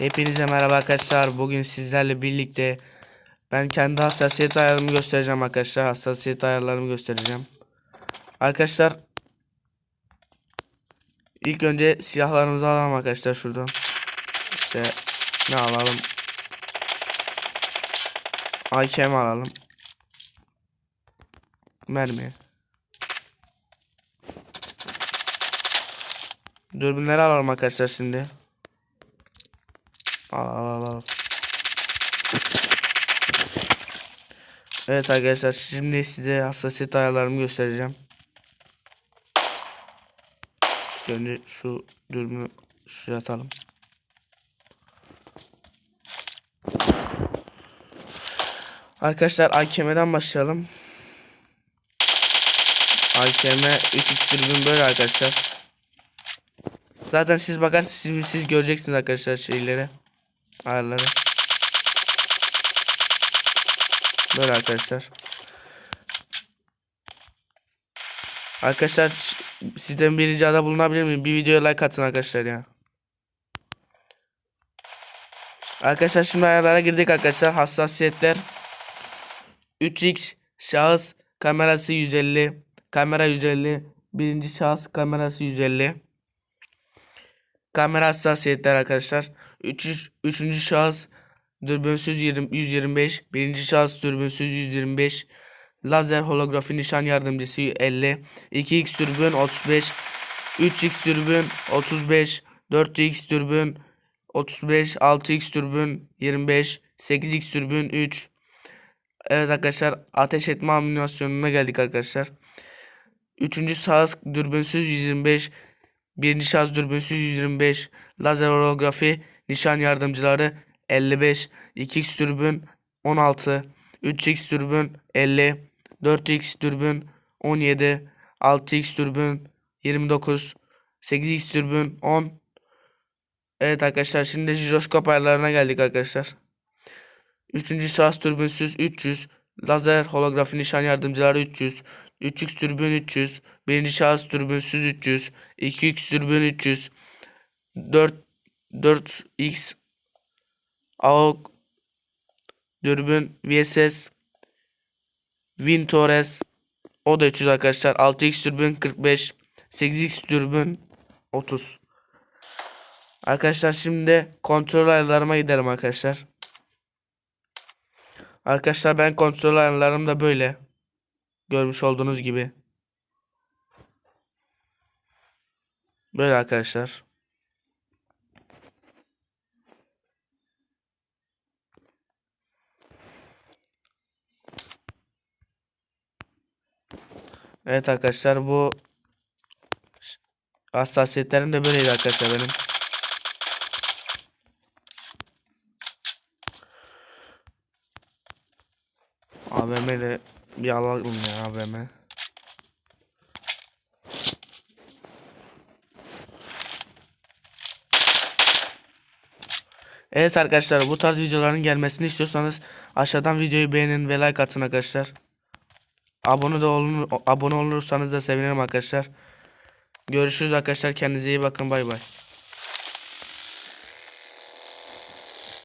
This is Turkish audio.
Hepinize merhaba arkadaşlar. Bugün sizlerle birlikte ben kendi hassasiyet ayarımı göstereceğim arkadaşlar. Hassasiyet ayarlarımı göstereceğim. Arkadaşlar ilk önce silahlarımızı alalım arkadaşlar şuradan. İşte ne alalım? AKM alalım. Mermi. Dürbünleri alalım arkadaşlar şimdi. Al al al al. Evet arkadaşlar şimdi size hassasiyet ayarlarımı göstereceğim. Önce şu dürbünü şuraya atalım. Arkadaşlar AKM'den başlayalım. AKM 3x dürbün böyle arkadaşlar. Zaten siz bakarsınız siz, siz göreceksiniz arkadaşlar şeyleri. Ayarları. Böyle arkadaşlar. Arkadaşlar sizden bir ricada bulunabilir miyim? Bir videoya like atın arkadaşlar ya. Arkadaşlar şimdi ayarlara girdik arkadaşlar. Hassasiyetler 3x şahıs kamerası 150 kamera 150 birinci şahıs kamerası 150 kamera hassasiyetler arkadaşlar 3 üçüncü şahıs dürbünsüz 20, 125 birinci şahıs dürbünsüz 125 lazer holografi nişan yardımcısı 50 2x dürbün 35 3x dürbün 35 4x dürbün 35 6x dürbün 25 8x dürbün 3 Evet arkadaşlar ateş etme amünisyonuna geldik arkadaşlar. Üçüncü şahıs dürbünsüz 125. Birinci şahıs dürbünsüz 125. Lazer holografi nişan yardımcıları 55. 2x dürbün 16. 3x dürbün 50. 4x dürbün 17. 6x dürbün 29. 8x dürbün 10. Evet arkadaşlar şimdi jiroskop ayarlarına geldik arkadaşlar. Üçüncü şahıs türbünsüz 300. Lazer holografi nişan yardımcıları 300. 3x türbün 300. Birinci şahıs türbünsüz 300. 2x türbün 300. 4 4x AUG dürbün VSS WinTorres o da 300 arkadaşlar. 6x dürbün 45. 8x dürbün 30. Arkadaşlar şimdi kontrol ayarlarıma gidelim arkadaşlar. Arkadaşlar ben kontrol ayarlarım da böyle. Görmüş olduğunuz gibi. Böyle arkadaşlar. Evet arkadaşlar bu hassasiyetlerim de böyleydi arkadaşlar benim. AVM'de bir alalım ya AVM. Evet arkadaşlar bu tarz videoların gelmesini istiyorsanız aşağıdan videoyu beğenin ve like atın arkadaşlar. Abone de olun abone olursanız da sevinirim arkadaşlar. Görüşürüz arkadaşlar kendinize iyi bakın bay bay.